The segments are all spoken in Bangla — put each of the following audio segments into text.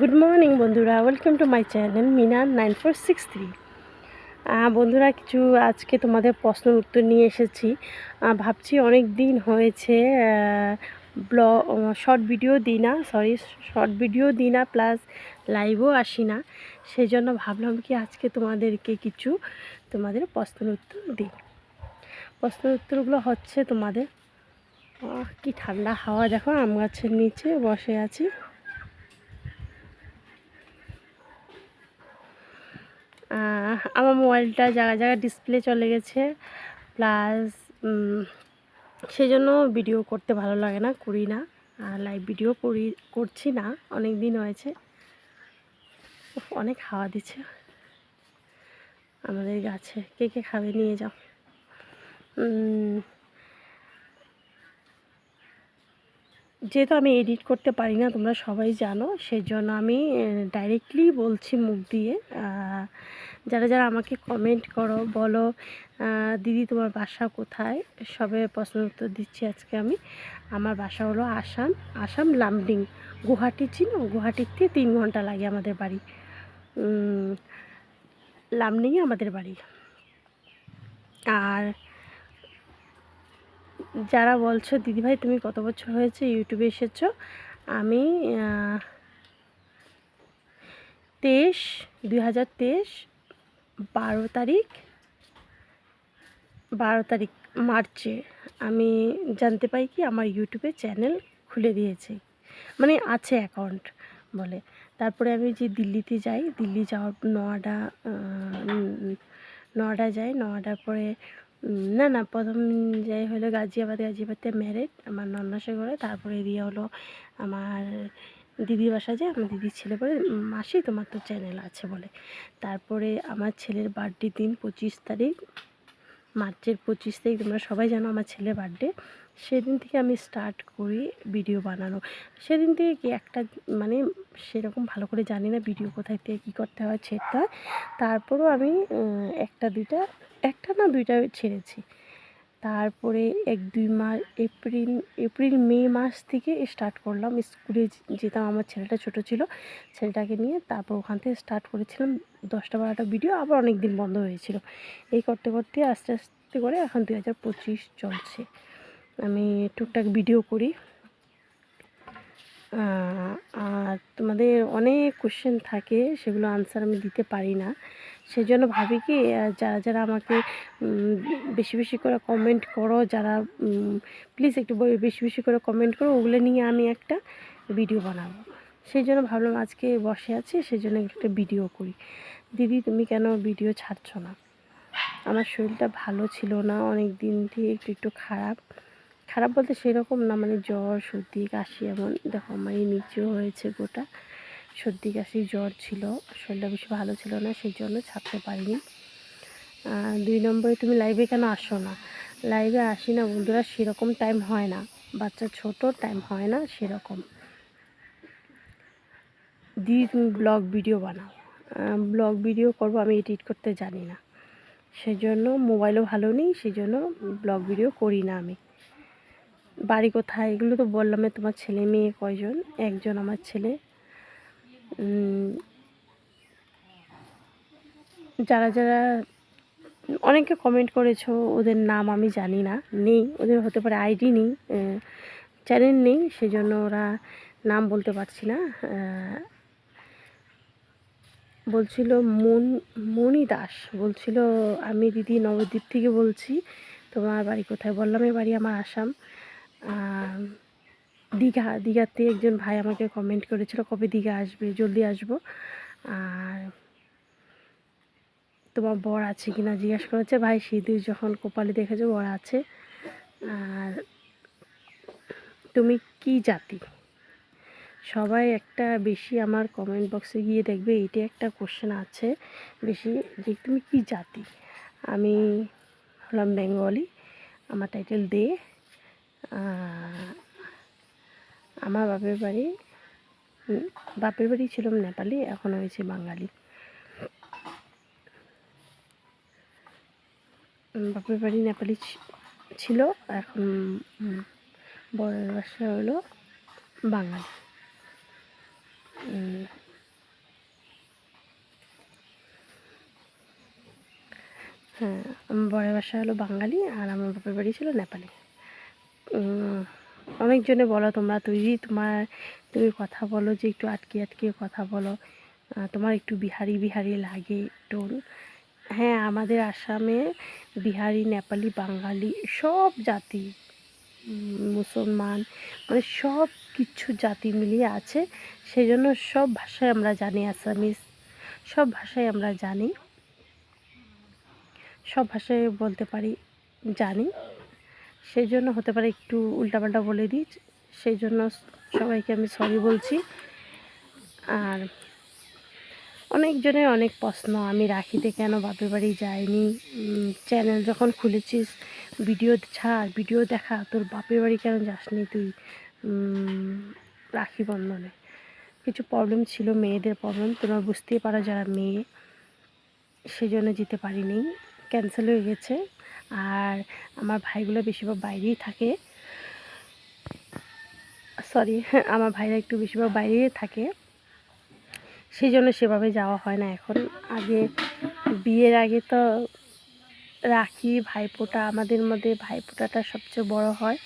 গুড মর্নিং বন্ধুরা। Welcome to my channel Mina nine four six three বন্ধুরা, কিছু আজকে তোমাদের প্রশ্ন উত্তর নিয়ে এসেছি। ভাবছি অনেক দিন হয়েছে ব্ল শর্ট ভিডিও দিই না সরি শর্ট ভিডিও দিই না প্লাস লাইভও আসি না। সেই জন্য ভাবলাম কি আজকে তোমাদেরকে কিছু তোমাদের প্রশ্নের উত্তর দিই। প্রশ্নের উত্তরগুলো হচ্ছে তোমাদের কি ঠান্ডা হাওয়া দেখো, আম গাছের নিচে বসে আছি। আমার মোবাইলটা জায়গায় জায়গায় ডিসপ্লে চলে গেছে। প্লাস সেই জন্য ভিডিও করতে ভালো লাগে না, করি না। আর লাইভ ভিডিও করি, করছি না অনেক দিন হয়েছে অনেক হাওয়া দিচ্ছে। আমাদের গাছে, কে কে খাবে নিয়ে যাও। যেহেতু আমি এডিট করতে পারি না, তোমরা সবাই জানো সেই জন্য আমি ডাইরেক্টলি বলছি মুখ দিয়ে যারা যারা আমাকে কমেন্ট করো, বলো দিদি তোমার বাসা কোথায়? সবে প্রশ্ন উত্তর দিচ্ছি আজকে আমি। আমার বাসা হলো আসাম আসাম লামডিং। গুয়াহাটি চিনো? গুয়াহাটির থেকে তিন ঘণ্টা লাগে আমাদের বাড়ি। লামডিংয়ে আমাদের বাড়ি। আর যারা বলছো দিদিভাই তুমি কত বছর হয়েছে? ইউটিউবে এসেছ? আমি তেইশ, দুই হাজার তেইশ বারো তারিখ বারো তারিখ মার্চে। আমি জানতে পাই কি আমার ইউটিউবে চ্যানেল খুলে দিয়েছে মানে আছে অ্যাকাউন্ট বলে। তারপরে আমি যে দিল্লিতে যাই, দিল্লি যাওয়ার নয়ডা নয়ডা যাই, নয়ডার পরে না না, প্রথম যাই হলো গাজিয়াবাদ, গাজিয়াবাদে ম্যারেড আমার নন্দাসে ঘরে, তারপরে দিয়ে হলো আমার দিদির বাসা যায়, আমার দিদির ছেলে বলে, মাসি, তোমার তো চ্যানেল আছে বলে। তারপরে আমার ছেলের বার্থডে দিন পঁচিশ তারিখ, মার্চের পঁচিশ তারিখ, তোমরা সবাই জানো আমার ছেলের বার্থডে সেদিন থেকে আমি স্টার্ট করি ভিডিও বানানো। সেদিন থেকে কি একটা মানে সেরকম ভালো করে জানি না ভিডিও কোথায় থেকে কী করতে হয়, ছেড়তে হয়। তারপরেও আমি একটা দুইটা, একটা না দুইটা ছেড়েছি। তারপরে এক, দুই মাস, এপ্রিল এপ্রিল, মে মাস থেকে স্টার্ট করলাম। স্কুলে যেতাম আমার ছেলেটা ছোট ছিল, ছেলেটাকে নিয়ে তারপর ওখান থেকে স্টার্ট করেছিলাম দশটা বারোটা ভিডিও আবার অনেক দিন বন্ধ হয়েছিল। এই করতে করতে আস্তে আস্তে করে এখন দুই হাজার পঁচিশ চলছে। আমি টুকটাক ভিডিও করি। আর তোমাদের অনেক কোশ্চেন থাকে, সেগুলো আনসার আমি দিতে পারি না। সেই জন্য ভাবি কি যারা যারা আমাকে বেশি বেশি করে কমেন্ট করো, যারা প্লিজ একটু বেশি বেশি করে কমেন্ট করো, ওগুলো নিয়ে আমি একটা ভিডিও বানাবো। সেই জন্য ভাবলাম আজকে বসে আছি সেই জন্য একটা ভিডিও করি। দিদি, তুমি কেন ভিডিও ছাড়ছো না? আমার শরীরটা ভালো ছিল না অনেক দিন থেকে একটু একটু খারাপ। খারাপ বলতে সেরকম না মানে জ্বর, সর্দি, কাশি এমন, দেখো, আমার এই নিচেও হয়েছে গোটা। সর্দি, কাশি, জ্বর ছিল। শরীরটা বেশি ভালো ছিল না, সেই জন্য ছাড়তে পারিনি। দুই নম্বরে তুমি লাইভে কেন আসো না? লাইভে আসি না বন্ধুরা, সেরকম টাইম হয় না। বাচ্চা ছোট টাইম হয় না সেরকম। দিদি তুমি ব্লগ ভিডিও বানাও। ব্লগ ভিডিও করব আমি এডিট করতে জানি না। সেই জন্য মোবাইলও ভালো নেই সেই জন্য ব্লগ ভিডিও করি না আমি। বাড়ি কোথায়? এগুলো তো বললাম তোমার ছেলে মেয়ে কয়জন? একজন আমার ছেলে। যারা যারা অনেকে কমেন্ট করেছ, ওদের নাম আমি জানি না, নেই, ওদের হতে পারে আইডি নেই চ্যানেল নেই, সেজন্য ওরা নাম বলতে পারছি না বলছিল মন মনি দাস, বলছিল আমি দিদি নবদ্বীপ থেকে বলছি, তোমার বাড়ি কোথায়? বললাম, এ বাড়ি আমার আসাম দীঘা, দীঘাতে একজন ভাই আমাকে কমেন্ট করেছিল, কবে দীঘা আসবে? জলদি আসব। আর তোমার বর আছে কি না জিজ্ঞেস করেছে, ভাই, সিঁদুর যখন কপালে দেখেছ, বর আছে। আর তুমি কি জাতি? সবাই একটা বেশি আমার কমেন্ট বক্সে গিয়ে দেখবে এইটা একটা কোশ্চেন আছে। বেশি যে তুমি কি জাতি? আমি হলাম বেঙ্গলি, আমার টাইটেল দে। আমার বাপের বাড়ি বাপের বাড়ি ছিলাম নেপালি, এখন হয়েছে বাঙালি। বাপের বাড়ি নেপালি ছিল, এখন বড়ের বাসা হলো বাঙালি। হ্যাঁ আমার বড়ের বাসা হলো বাঙালি আর আমার বাপের বাড়ি ছিল নেপালি। অনেকজনে বলো তোমরা তৈরি তোমার, তুমি কথা বলো যে একটু আটকে আটকে কথা বলো। তোমার একটু বিহারি বিহারি লাগে টোন হ্যাঁ আমাদের আসামে বিহারি, নেপালি, বাঙালি সব জাতি মুসলমান মানে সব কিছু জাতি মিলিয়ে আছে। সেই জন্য সব ভাষায় আমরা জানি আসামিস সব ভাষায় আমরা জানি, সব ভাষায় বলতে পারি, জানি। সেই জন্য হতে পারে একটু উল্টাপাল্টা বলে দিই, সেই জন্য সবাইকে আমি সরি বলছি। আর অনেকজনের অনেক প্রশ্ন, আমি রাখিতে কেন বাপের বাড়ি যাইনি? চ্যানেল যখন খুলেছিস ভিডিও ছাড় ভিডিও দেখা, তোর বাপের বাড়ি কেন যাসনি তুই? রাখি বন্ধনে। কিছু প্রবলেম ছিল, মেয়েদের প্রবলেম তোমরা বুঝতেই পারো যারা মেয়ে সেই জন্য যেতে পারিনি। ক্যান্সেল হয়ে গেছে। আর আমার ভাইগুলো বেশিরভাগ বাইরেই থাকে। সরি আমার ভাইরা একটু বেশিরভাগ বাইরেই থাকে। সেই জন্য সেভাবে যাওয়া হয় না এখন। আগে বিয়ের আগে তো রাখি ভাইফোঁটা, আমাদের মধ্যে ভাইফোঁটাটা সবচেয়ে বড় হয়।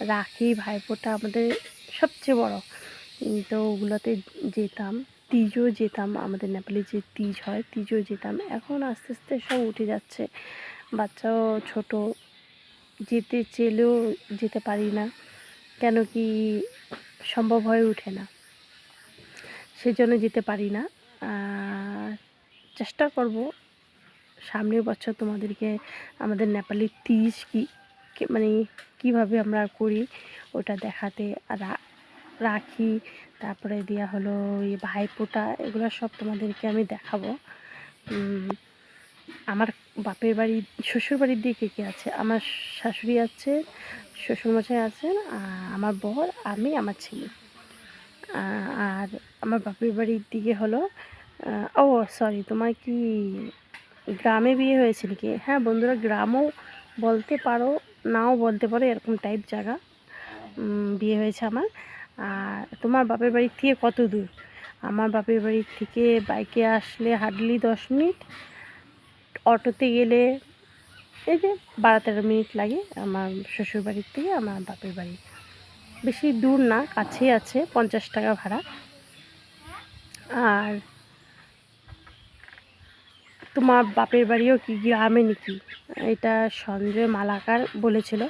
রাখি ভাইফোঁটা আমাদের সবচেয়ে বড়। তো ওগুলোতে যেতাম তিজও যেতাম, আমাদের নেপালে যে তিজ হয় তিজও যেতাম। এখন আস্তে আস্তে সব উঠে যাচ্ছে। বাচ্চাও ছোট, যেতে চেলেও যেতে পারি না, কেন কি সম্ভব হয়ে ওঠে না। সেজন্য যেতে পারি না। চেষ্টা করব সামনের বছর তোমাদেরকে আমাদের নেপালি তিজ কি মানে কীভাবে আমরা করি ওটা দেখাতে রাখি। তারপরে দেওয়া হলো এই ভাইফোঁটা, এগুলো সব তোমাদেরকে আমি দেখাবো। আমার বাপের বাড়ি, শ্বশুর বাড়ির দিকে কে কে আছে? আমার শাশুড়ি আছে, শ্বশুরমশাই আছেন আমার বর, আমি, আমার ছেলে। আর আমার বাপের বাড়ির দিকে হলো ও সরি তোমার কি গ্রামে বিয়ে হয়েছে নাকি হ্যাঁ বন্ধুরা, গ্রামও বলতে পারো, নাও বলতে পারো, এরকম টাইপ জায়গা বিয়ে হয়েছে আমার। আর তোমার বাপের বাড়ির থেকে কত দূর? আমার বাপের বাড়ির থেকে বাইকে আসলে হার্ডলি দশ মিনিট অটোতে গেলে এই যে বারো তেরো মিনিট লাগে আমার শ্বশুর বাড়ির থেকে, আমার বাপের বাড়ি। বেশি দূর না, কাছেই আছে, পঞ্চাশ টাকা ভাড়া। আর তোমার বাপের বাড়িও কি গ্রামে নাকি? এটা সঞ্জয় মালাকার বলেছিল।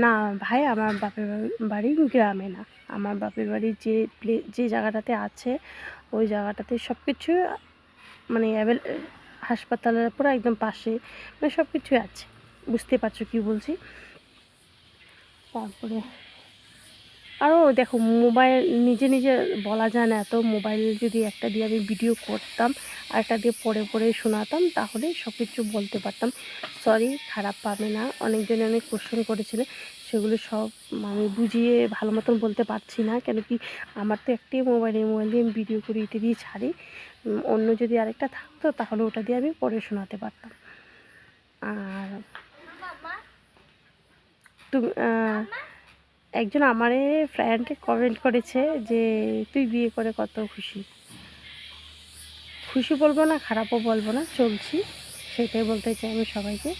না ভাই, আমার বাপের বাড়ি- গ্রামে না। আমার বাপের বাড়ি যে প্লে, যে জায়গাটাতে আছে, ওই জায়গাটাতে সব কিছু মানে অ্যাভেল হাসপাতালের পুরো একদম পাশে মানে সব কিছুই আছে। বুঝতে পারছ কি বলছি? তারপরে আরও দেখো, মোবাইল নিজে নিজে বলা যায় না, এত মোবাইল যদি একটা দিয়ে আমি ভিডিও করতাম, আর একটা দিয়ে পড়ে পড়ে শোনাতাম, তাহলে সব কিছু বলতে পারতাম। সরি খারাপ পাবে না। অনেকজনে অনেক কোশ্চেন করেছিল, সেগুলো সব আমি বুঝিয়ে ভালো মতন বলতে পারছি না, কেন কি আমার তো একটাই মোবাইল মোবাইল দিয়ে আমি ভিডিও করি দিয়ে ছাড়ি। অন্য যদি আরেকটা থাকতো, তাহলে ওটা দিয়ে আমি পড়ে শোনাতে পারতাম। আর তুমি একজন আমারে ফ্রেন্ড কমেন্ট করেছে যে, তুই বিয়ে করে কত খুশি? খুশি বলব না, খারাপও বলব না, চলছি। সেটাই বলতে চাই আমি সবাইকে।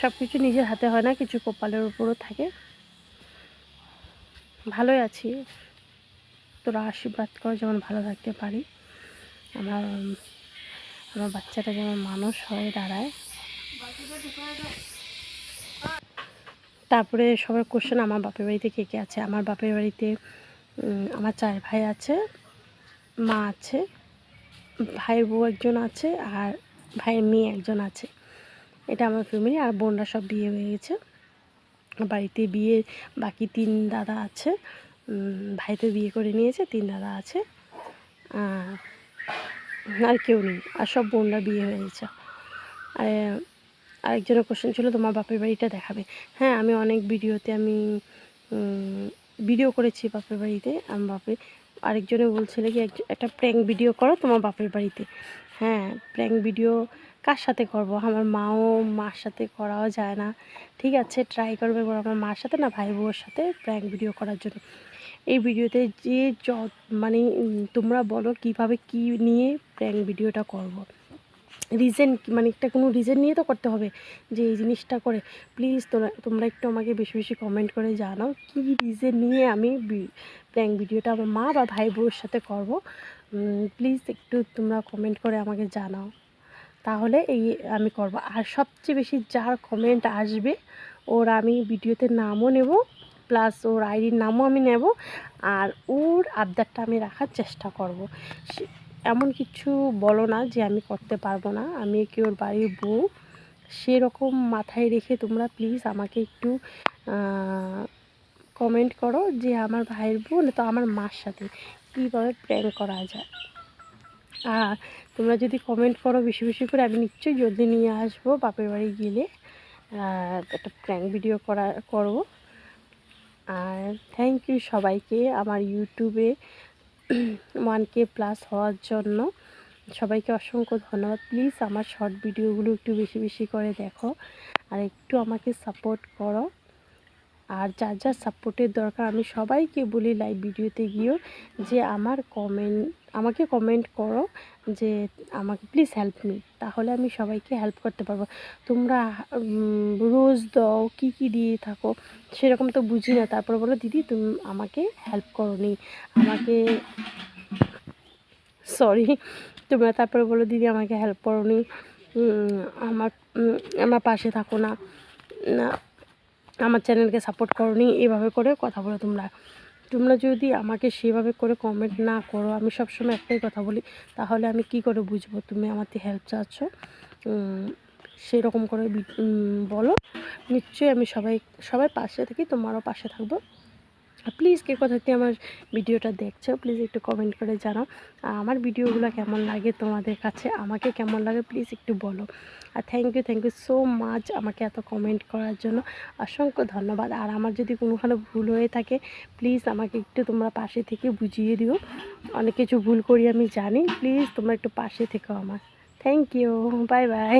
সব কিছু নিজের হাতে হয় না, কিছু কপালের উপরও থাকে। ভালোই আছি। তোরা আশীর্বাদ কর যেমন ভালো থাকতে পারি। আমার আমার বাচ্চাটা যেমন মানুষ হয়ে দাঁড়ায়। তারপরে সবার কোশ্চেন আমার বাপের বাড়িতে কে কে আছে? আমার বাপের বাড়িতে আমার চার ভাই আছে, মা আছে, ভাইয়ের বউ একজন আছে, আর ভাইয়ের মেয়ে একজন আছে। এটা আমার ফ্যামিলি আর বোনরা সব বিয়ে হয়ে গেছে। বাড়িতে বিয়ে, বাকি তিন দাদা আছে। ভাই তো বিয়ে করে নিয়েছে, তিন দাদা আছে। আর কেউ নেই। আর সব বোনরা বিয়ে হয়ে গেছে। আর, আরেকজনের কোশ্চেন ছিল, তোমার বাপের বাড়িটা দেখাবে। হ্যাঁ আমি অনেক ভিডিওতে আমি ভিডিও করেছি বাপের বাড়িতে। আমার বাপের আরেকজনে বলছিল কি, এক- একটা প্র্যাঙ্ক ভিডিও করো তোমার বাপের বাড়িতে। হ্যাঁ প্র্যাঙ্ক ভিডিও কার সাথে করব? আমার মাও মার সাথে করাও যায় না। ঠিক আছে ট্রাই করবে এবার আমার মার সাথে না, ভাই বউয়ের সাথে প্র্যাঙ্ক ভিডিও করার জন্য। এই ভিডিওতে যে য মানে তোমরা বলো কীভাবে কি নিয়ে প্র্যাঙ্ক ভিডিওটা করব। রিজন মানে একটা কোনো রিজন নিয়ে তো করতে হবে যে এই জিনিসটা করে। প্লিজ তোমরা তোমরা একটু আমাকে বেশি বেশি কমেন্ট করে জানাও কী রিজন নিয়ে আমি প্র্যাঙ্ক ভিডিওটা আমার মা বা ভাই বোর সাথে করব। প্লিজ একটু তোমরা কমেন্ট করে আমাকে জানাও। তাহলে এই আমি করব। আর সবচেয়ে বেশি যার কমেন্ট আসবে, ওর আমি ভিডিওতে নামও নেব প্লাস ওর আইডির নামও আমি নেব, আর ওর আবদারটা আমি রাখার চেষ্টা করব। এমন কিছু বলো না যে আমি করতে পারব না। আমি কি ওর বাড়ির বউ? সেরকম মাথায় রেখে তোমরা প্লিজ আমাকে একটু কমেন্ট করো যে আমার ভাইয়ের বউ না তো আমার মার সাথে। কীভাবে প্র্যাঙ্ক করা যায়? আর তোমরা যদি কমেন্ট করো বেশি বেশি করে, আমি নিশ্চয়ই জলদি নিয়ে আসব বাপের বাড়ি গেলে। একটা প্র্যাঙ্ক ভিডিও করা, করব। আর থ্যাংক ইউ সবাইকে আমার ইউটিউবে ওয়ান কে প্লাস হওয়ার জন্য। সবাইকে অসংখ্য ধন্যবাদ। প্লিজ আমার শর্ট ভিডিওগুলো একটু বেশি বেশি করে দেখো। আর একটু আমাকে সাপোর্ট করো। আর যার যার সাপোর্টের দরকার, আমি সবাইকে বলি লাইভ ভিডিওতে গিয়েও যে আমার কমেন্ট আমাকে কমেন্ট করো যে আমাকে প্লিজ হেল্প মি তাহলে আমি সবাইকে হেল্প করতে পারব। তোমরা রোজ দাও, কী কী দিয়ে থাকো, সেরকম তো বুঝি না, তারপর বলো, দিদি, তুমি আমাকে হেল্প করো নি আমাকে সরি তোমরা তারপরে বলো, দিদি, আমাকে হেল্প করো নি আমার আমার পাশে থাকো না। না আমার চ্যানেলকে সাপোর্ট করনি, এভাবে করে কথা বলো তোমরা। তোমরা যদি আমাকে সেভাবে করে কমেন্ট না করো, আমি সবসময় একটাই কথা বলি, তাহলে আমি কি করে বুঝব? তুমি আমার থেকে হেল্প চাচ্ছ? সেরকম করে বলো। নিশ্চয়ই আমি সবাই সবাই পাশে থাকি, তোমারও পাশে থাকব। প্লিজ কে কোথা থেকে আমার ভিডিওটা দেখছ প্লিজ একটু কমেন্ট করে জানাও। আমার ভিডিওগুলো কেমন লাগে তোমাদের কাছে, আমাকে কেমন লাগে প্লিজ একটু বলো। আর thank you thank you so much আমাকে এত কমেন্ট করার জন্য। অসংখ্য ধন্যবাদ। আর আমার যদি কোনোখানে ভুল হয়ে থাকে প্লিজ আমাকে একটু তোমরা পাশে থেকে বুঝিয়ে দিও। অনেক কিছু ভুল করি আমি জানি প্লিজ তোমরা একটু পাশে থেকো আমার। Thank you bye bye